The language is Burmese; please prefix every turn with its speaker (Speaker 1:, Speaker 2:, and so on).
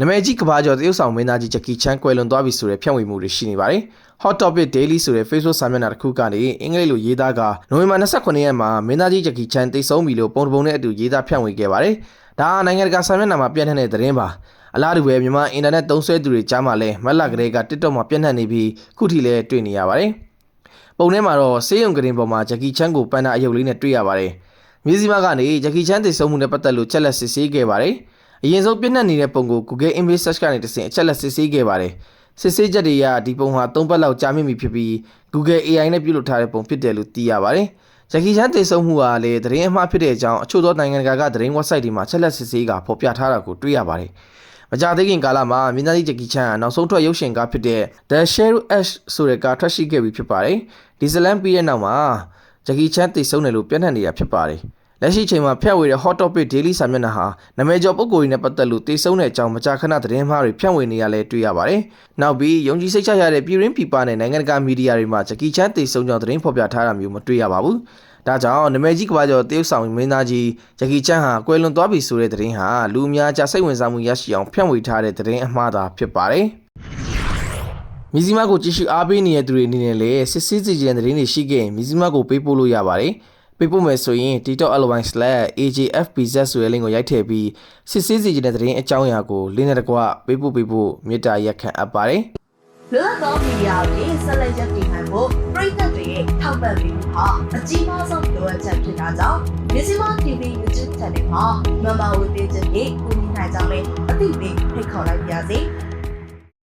Speaker 1: နာမည်ကြီးကဘာကျော်တရုတ်ဆောင်မင်းသားကြီးဂျက်ကီချန်ကွယ်လွန်သွားပြီဆိုတဲ့ဖြန့်ဝေမှုတွေရှိနေပါတယ်။ Hot Topic Daily ဆိုတဲ့ Facebook စာမျက်နှာတစ်ခုကနေအင်္ဂလိပ်လိုရေးသားကနိုဝင်ဘာ29ရက်မှာမင်းသားကြီးဂျက်ကီချန်တိတ်ဆုံးပြီလို့ပုံတစ်ပုံနဲ့အတူရေးသားဖြန့်ဝေခဲ့ပါတယ်။ဒါဟာနိုင်ငံတကာစာမျက်နှာမှာပြန့်နှံ့တဲ့သတင်းပါ။အလားတူပဲမြန်မာအင်တာနက်သုံးစွဲသူတွေကြားမှာလည်းမက်လကလေးက TikTok မှာပြန့်နှံ့နေပြီးခုထိလည်းတွေ့နေရပါတယ်။ပုံထဲမှာတော့ဆေးရုံကရင်ပေါ်မှာဂျက်ကီချန်ကိုပန်းတာအယုတ်လေးနဲ့တွေ့ရပါတယ်။မြေစီမကနေဂျက်ကီချန်တည်ဆုံမှုနဲ့ပတ်သက်လို့ချက်လက်စစ်ဆေးခဲ့ပါတယ်။ အရင်ဆုံးပြည့်နှက်နေတဲ့ပုံကို Google Image Search ကနေတစ်ဆင့်အချက်လက်စစ်ဆေးခဲ့ပါတယ်။စစ်ဆေးချက်တွေကဒီပုံဟာ၃ပတ်လောက်ကြာမြင့်ပြီဖြစ်ပြီး Google AI နဲ့ပြုလုပ်ထားတဲ့ပုံဖြစ်တယ်လို့သိရပါတယ်။ဂျက်ကီချန်တည်ဆုံမှုဟာလေသတင်းအမှားဖြစ်တဲ့အကြောင်းအချို့သောနိုင်ငံတကာကသတင်း website တွေမှာချက်လက်စစ်ဆေးကဖော်ပြထားတာကိုတွေ့ရပါတယ်။မကြသေးခင်ကာလမှာမြင်းသားကြီးဂျက်ကီချန်ကနောက်ဆုံးထွက်ရုပ်ရှင်ကားဖြစ်တဲ့ The Sheriff Ash ဆိုတဲ့ကားထွက်ရှိခဲ့ပြီဖြစ်ပါတယ်။ဒီဇလန်ပြီးတဲ့နောက်မှာဂျက်ကီချန်တည်ဆုံတယ်လို့ပြန့်နှံ့နေတာဖြစ်ပါတယ်။ လက်ရှိချိန်မှာဖြန့်ဝေတဲ့ Hot Topic Daily စာမျက်နှာဟာနာမည်ကျော်ပုဂ္ဂိုလ်တွေနဲ့ပတ်သက်လို့တည်ဆုံတဲ့အကြောင်းမကြာခဏသတင်းမှားတွေဖြန့်ဝေနေရလဲတွေ့ရပါတယ်။နောက်ပြီးယုံကြည်စိတ်ချရတဲ့ပြည်ရင်းပြည်ပနဲ့နိုင်ငံတကာမီဒီယာတွေမှာဂျက်ကီချန်တည်ဆုံကြောင်းသတင်းဖော်ပြထားတာမျိုးမတွေ့ရပါဘူး။ဒါကြောင့်နာမည်ကြီးကဘာကျော်တရုတ်ဆောင်မင်းသားကြီးဂျက်ကီချန်ဟာကွယ်လွန်သွားပြီဆိုတဲ့သတင်းဟာလူအများကြားစိတ်ဝင်စားမှုရရှိအောင်ဖြန့်ဝေထားတဲ့သတင်းအမှားသာဖြစ်ပါတယ်။မီဇီမာကိုကြည့်ရှုအားပေးနေတဲ့သူတွေအနေနဲ့လည်းစစ်စစ်စီကြံသတင်းတွေရှိခဲ့ရင်မီဇီမာကိုပေးပို့လို့ရပါတယ်။ ပေးပို့မယ်ဆိုရင် TikTok_AJFBZ ဆိုတဲ့ link ကိုရိုက်ထည့်ပြီးစစ်စစ်စီကြံတဲ့သတင်းအကြောင်းအရာကိုလင်းနဲ့တကွပေးပို့ပေးဖို့မေတ္တာရက်ခံအပ်ပါတယ်။
Speaker 2: လွတ်လပ်သောမီဒီယာတွေဆက်လက်ရပ်တည်နိုင်ဖို့ပြည်သက်တွေရဲ့ထောက်ပံ့ပေးမှုဟာအကြီးမားဆုံးလိုအပ်ချက်ဖြစ်တာကြောင့်မြစီမ TV YouTube Channel မှာမမဝေပေးချက်တွေကူညီနိုင်ကြမယ်အသိပေးဖိတ်ခေါ်လိုက်ပါရစေ။